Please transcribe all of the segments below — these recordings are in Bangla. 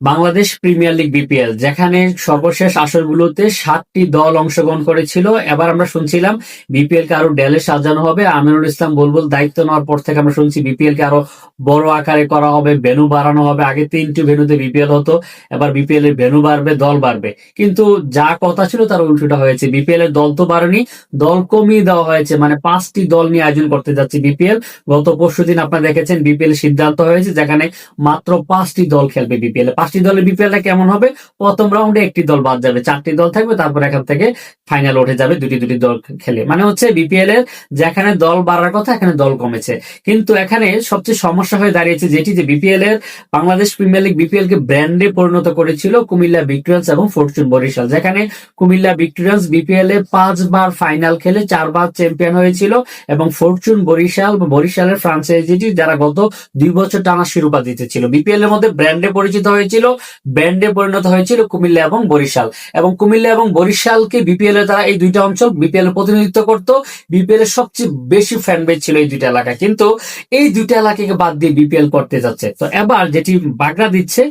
বাংলাদেশ প্রিমিয়ার লিগ বিপিএল, যেখানে সর্বশেষ আসরগুলোতে সাতটি দল অংশগ্রহণ করেছিল। এবার আমরা শুনছিলাম বিপিএল কে আরও ডেলে সাজানো হবে। আমিনুল ইসলাম বুলবুল দায়িত্ব নেওয়ার পর থেকে আমরা শুনছি বিপিএল কে আরও বড় আকারে করা হবে ভেনু বাড়ানো হবে। আগে তিনটি ভেনুতে বিপিএল হতো, এবার বিপিএল এর ভেনু বাড়বে, দল বাড়বে। কিন্তু যা কথা ছিল তার উল্টোটা হয়েছে। বিপিএল এর দল তো বাড়েনি, দল কমিয়ে দেওয়া হয়েছে। মানে পাঁচটি দল নিয়ে আয়োজন করতে যাচ্ছে বিপিএল। গত পরশু দিন আপনারা দেখেছেন বিপিএল সিদ্ধান্ত হয়েছে, যেখানে মাত্র পাঁচটি দল খেলবে বিপিএল পাঁচটি দলের বিপিএলটা কেমন হবে? প্রথম রাউন্ডে একটি দল বাদ যাবে, চারটি দল থাকবে, তারপর এখান থেকে ফাইনাল উঠে যাবে দুটি দুটি দল খেলে। মানে হচ্ছে বিপিএল এর যেখানে দল বাড়ার কথা, এখানে দল কমেছে। কিন্তু এখানে সবচেয়ে সমস্যা হয়ে দাঁড়িয়েছে যেটি যে বিপিএল এর বাংলাদেশ প্রিমিয়ার লিগ বিপিএল কে ব্র্যান্ডে পরিণত করেছিল কুমিল্লা ভিক্টোরিয়ান্স এবং ফরচুন বরিশাল। যেখানে কুমিল্লা ভিক্টোরিয়ান্স বিপিএল এ পাঁচবার ফাইনাল খেলে, চারবার চ্যাম্পিয়ন হয়েছিল এবং ফরচুন বরিশাল বরিশালের ফ্রাঞ্চাইজিটি যারা গত দুই বছর টানা শিরোপা জিতেছিল। বিপিএল এর মধ্যে ব্র্যান্ডে পরিচিত হয়েছিল ব্যান্ডে পরিণত হয়েছিল কুমিল্লা এবং বরিশাল। এবং কুমিল্লা এবং বরিশালকে বিপিএল এর দ্বারা এই দুইটা অঞ্চল বিপিএল প্রতিনিধিত্ব করত বিপিএল এর সবচেয়ে বেশি ফ্যান বেজ ছিল এই দুইটা এলাকা কিন্তু এই দুইটা এলাকাকে বাদ দিয়ে বিপিএল করতে যাচ্ছে। তো এবার যেটি বাগড়া দিচ্ছে,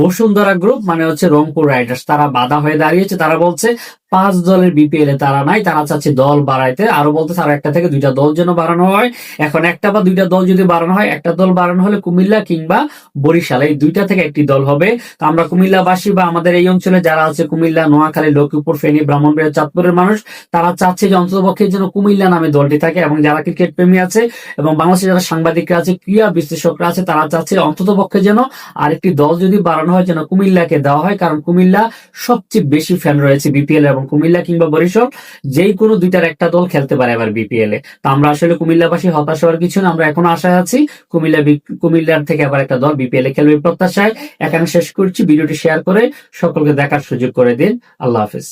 বসুন্ধরা গ্রুপ মানে হচ্ছে রংপুর রাইডার্স তারা বাধা হয়ে দাঁড়িয়েছে। তারা বলছে পাঁচ দলের বিপিএল এ তারা নাই, তারা চাচ্ছে দল বাড়াইতে। আরও বলতে তারা একটা থেকে দুইটা দল যেন বাড়ানো হয়। এখন একটা বা দুইটা দল যদি বাড়ানো হয়, একটা দল বাড়ানো হলে কুমিল্লা কিংবা বরিশাল, এই দুইটা থেকে একটি দল হবে। তো আমরা কুমিল্লাবাসী বা আমাদের এই অঞ্চলে যারা আছে, কুমিল্লা, নোয়াখালী, লক্ষ্মীপুর, ফেনী, ব্রাহ্মণবাড়িয়া, চাঁদপুরের মানুষ, তারা চাচ্ছে যে অন্ততপক্ষে যেন কুমিল্লা নামে দলটি থাকে এবং যারা ক্রিকেট প্রেমী আছে এবং বাংলাদেশের যারা সাংবাদিকরা আছে, ক্রীড়া বিশ্লেষকরা আছে, তারা চাচ্ছে অন্ততপক্ষে যেন আরেকটি দল যদি বাড়ানো হয়, যেন কুমিল্লাকে দেওয়া হয়। কারণ কুমিল্লা সবচেয়ে বেশি ফ্যান রয়েছে বিপিএল এবং কুমিল্লা কিংবা বরিশাল যেই কোনো দুইটার একটা দল খেলতে পারে এবার বিপিএল এ। তো আমরা আসলে কুমিল্লাবাসী হতাশ হওয়ার কিছু না, আমরা এখন আশায় আছি কুমিল্লা কুমিল্লার থেকে আবার একটা দল বিপিএল এ খেলবে প্রত্যাশায়। এখানে শেষ করছি, ভিডিওটি শেয়ার করে সকলকে দেখার সুযোগ করে দিন। আল্লাহ হাফিজ।